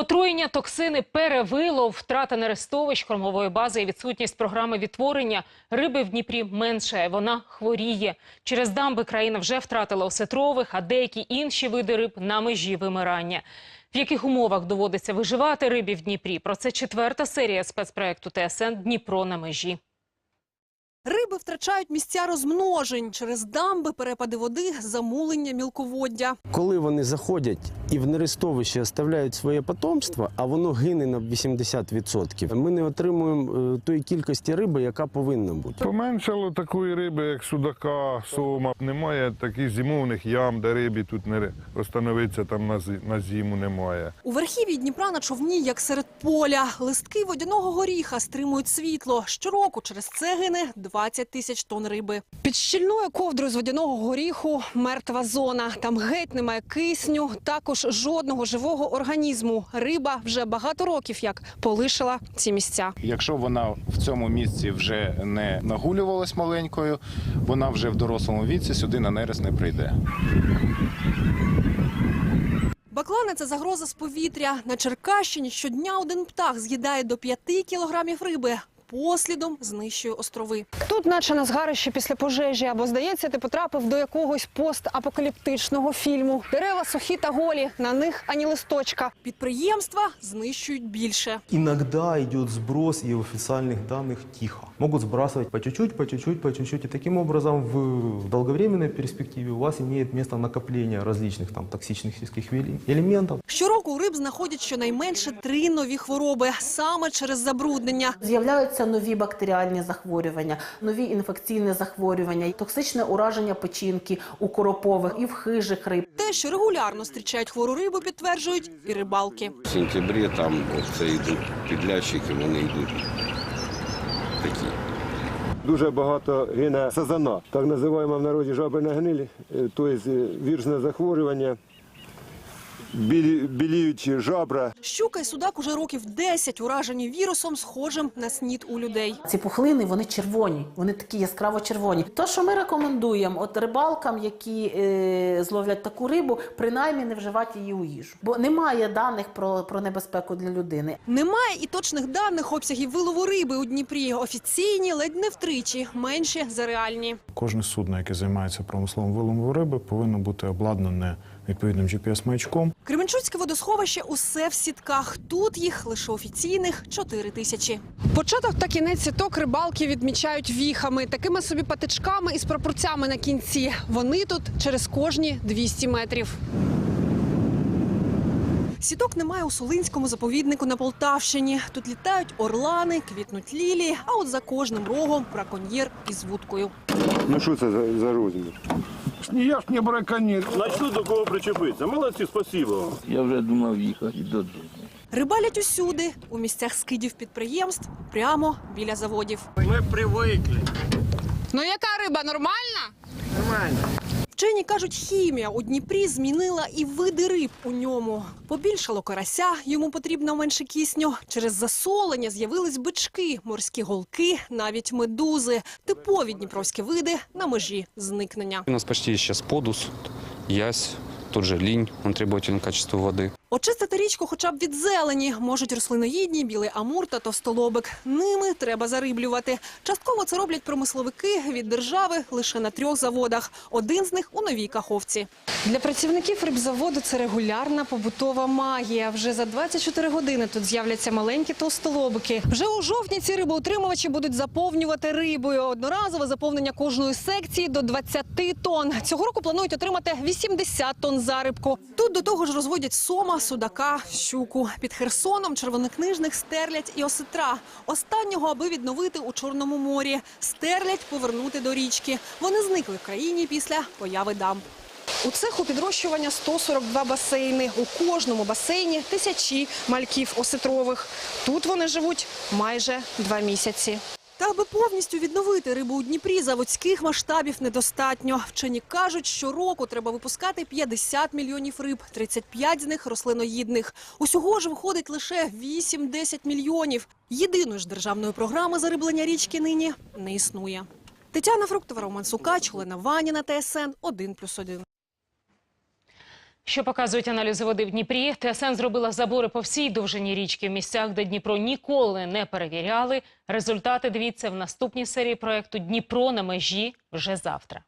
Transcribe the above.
Отруєння, токсини, перевилов, втрата нерестовищ, кормової бази і відсутність програми відтворення риби в Дніпрі менше. Вона хворіє. Через дамби країна вже втратила осетрових, а деякі інші види риб на межі вимирання. В яких умовах доводиться виживати рибі в Дніпрі? Про це четверта серія спецпроекту ТСН Дніпро на межі. Риби втрачають місця розмножень через дамби, перепади води, замулення мілководдя. Коли вони заходять і в нерестовище оставляють своє потомство, а воно гине на 80%, ми не отримуємо е, тої кількості риби, яка повинна бути. Поменшало такої риби, як судака, сома. Немає таких зимовних ям, де рибі тут не остановиться там на, зи- на зиму немає. У верхів'ї Дніпра на човні, як серед поля. Листки водяного горіха стримують світло. Щороку через це гине 20 тисяч тонн риби. Під щільною ковдрою з водяного горіху мертва зона. Там геть немає кисню, також жодного живого організму. Риба вже багато років як полишила ці місця. Якщо вона в цьому місці вже не нагулювалась маленькою, вона вже в дорослому віці сюди на нерест не прийде. Баклани – це загроза з повітря. На Черкащині щодня один птах з'їдає до 5 кілограмів риби Послідом знищує острови. Тут, наче на згарище після пожежі, або здається, ти потрапив до якогось постапокаліптичного фільму. Дерева сухі та голі, на них ані листочка. Підприємства знищують більше. Иногда идет сброс, и в официальных данных тихо. Могут сбрасывать по чуть-чуть, по чуть-чуть, по чуть-чуть. И таким образом в долговременной перспективе у вас имеет место накопление различных там токсичных сельских вели- элементов. Щороку у риб знаходять щонайменше три нові хвороби саме через забруднення. З'являються нові бактеріальні захворювання, нові інфекційні захворювання, токсичне ураження печінки у коропових і в хижих риб. Те, що регулярно зустрічають хвору рибу, підтверджують і рибалки. В сентябрі там це йдуть підлящики, вони йдуть такі. Дуже багато гине сазана, так називаємо в народі жабина гниль, е, тобто вірусне захворювання, білі, біліючі жабра. Щука і судак уже років 10 уражені вірусом, схожим на снід у людей. Ці пухлини вони червоні, вони такі яскраво червоні. То, що ми рекомендуємо, от рибалкам, які е, зловлять таку рибу, принаймні не вживати її у їжу, бо немає даних про, про небезпеку для людини. Немає і точних даних обсягів вилову риби у Дніпрі. Офіційні ледь не втричі, менші за реальні. Кожне судно, яке займається промисловим виловом риби, повинно бути обладнане відповідним GPS-маячком. Кременчуцьке водосховище усе в сітках. Тут їх лише офіційних 4 тисячі. Початок та кінець сіток рибалки відмічають віхами, такими собі патичками із прапорцями на кінці. Вони тут через кожні 200 метрів. Сіток немає у Солинському заповіднику на Полтавщині. Тут літають орлани, квітнуть лілії, а от за кожним рогом браконьєр із вудкою. Ну що це за, за розмір? Я ж не браконьер. Знайшли до кого причепитися. Молодці, спасибо. Я вже думав їхати додому. Рибалять усюди, у місцях скидів підприємств, прямо біля заводів. Ми привикли. Ну яка риба нормальна? Нормально. Вчені кажуть, хімія у Дніпрі змінила і види риб у ньому. Побільшало карася, йому потрібно менше кисню. Через засолення з'явились бички, морські голки, навіть медузи. Типові дніпровські види на межі зникнення. У нас почти ще подус, ясь, тот же лінь, він требователен к качеству воды. Очистити річку хоча б від зелені можуть рослиноїдні, білий амур та товстолобик. Ними треба зариблювати. Частково це роблять промисловики від держави лише на трьох заводах. Один з них у новій каховці. Для працівників рибзаводу це регулярна побутова магія. Вже за 24 години тут з'являться маленькі товстолобики. Вже у жовтні ці рибоутримувачі будуть заповнювати рибою. Одноразове заповнення кожної секції до 20 тонн. Цього року планують отримати 80 тонн зарибку. Тут до того ж розводять сома, судака, щуку. Під Херсоном червонокнижних стерлять і осетра. Останнього, аби відновити у Чорному морі. Стерлять повернути до річки. Вони зникли в країні після появи дамб. У цеху підрощування 142 басейни. У кожному басейні тисячі мальків осетрових. Тут вони живуть майже два місяці. Та аби повністю відновити рибу у Дніпрі, заводських масштабів недостатньо. Вчені кажуть, що року треба випускати 50 мільйонів риб, 35 з них рослиноїдних. Усього ж виходить лише 8-10 мільйонів. Єдиної ж державної програми зариблення річки нині не існує. Тетяна Фруктова, Роман Сукач, Олена Ваніна, ТСН 1+,1. Що показують аналізи води в Дніпрі? ТСН зробила забори по всій довжині річки в місцях, де Дніпро ніколи не перевіряли. Результати дивіться в наступній серії проекту Дніпро на межі вже завтра.